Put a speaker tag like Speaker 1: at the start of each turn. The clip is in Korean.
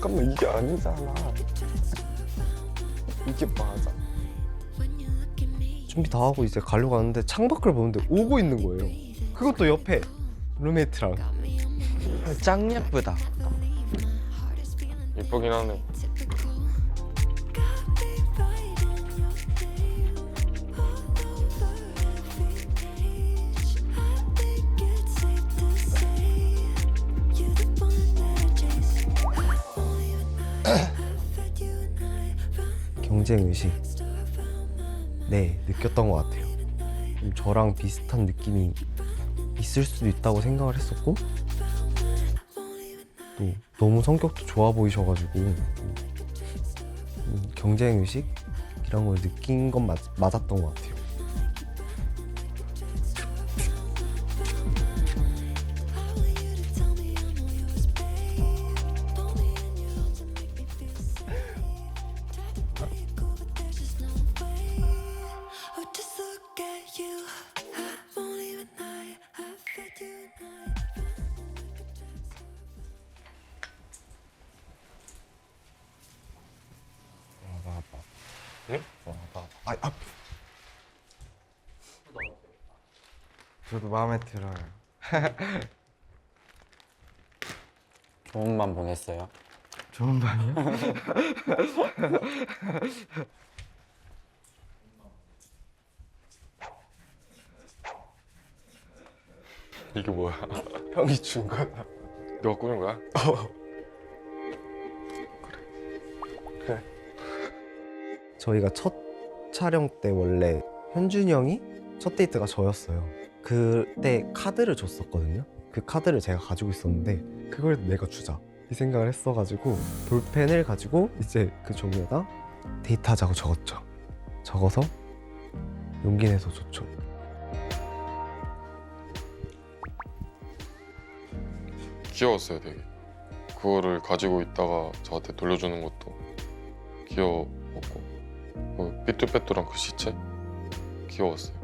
Speaker 1: 하면 이게 아니잖아. 이게 맞아. 준비 다 하고 이제 가려고 하는데 창밖을 보는데 오고 있는 거예요. 그것도 옆에 룸메이트랑.
Speaker 2: 짱 예쁘다.
Speaker 3: 이쁘긴 하네.
Speaker 1: 경쟁 의식. 네, 느꼈던 것 같아요. 좀 저랑 비슷한 느낌이 있을 수도 있다고 생각을 했었고, 또 너무 성격도 좋아 보이셔가지고 음, 경쟁 의식이란 걸 느낀 건 맞, 맞았던 것 같아요.
Speaker 2: 아, 아. 저도 마음에 들어요.
Speaker 4: 좋은 밤 보냈어요.
Speaker 2: 좋은 밤이요?
Speaker 3: 이게 뭐야?
Speaker 1: 형이 준 거야.
Speaker 3: 너가 꾸민 거야?
Speaker 1: 저희가 첫 촬영 때 원래 현준이 형이 첫 데이트가 저였어요. 그때 카드를 줬었거든요. 그 카드를 제가 가지고 있었는데 그걸 내가 주자 이 생각을 했어가지고 볼펜을 가지고 이제 그 종이에다 데이트하자고 적었죠. 적어서 용기 내서 줬죠.
Speaker 3: 귀여웠어요, 되게. 그거를 가지고 있다가 저한테 돌려주는 것도 귀여웠고, 그 삐뚤빼뚤한 그 시체 귀여웠어요.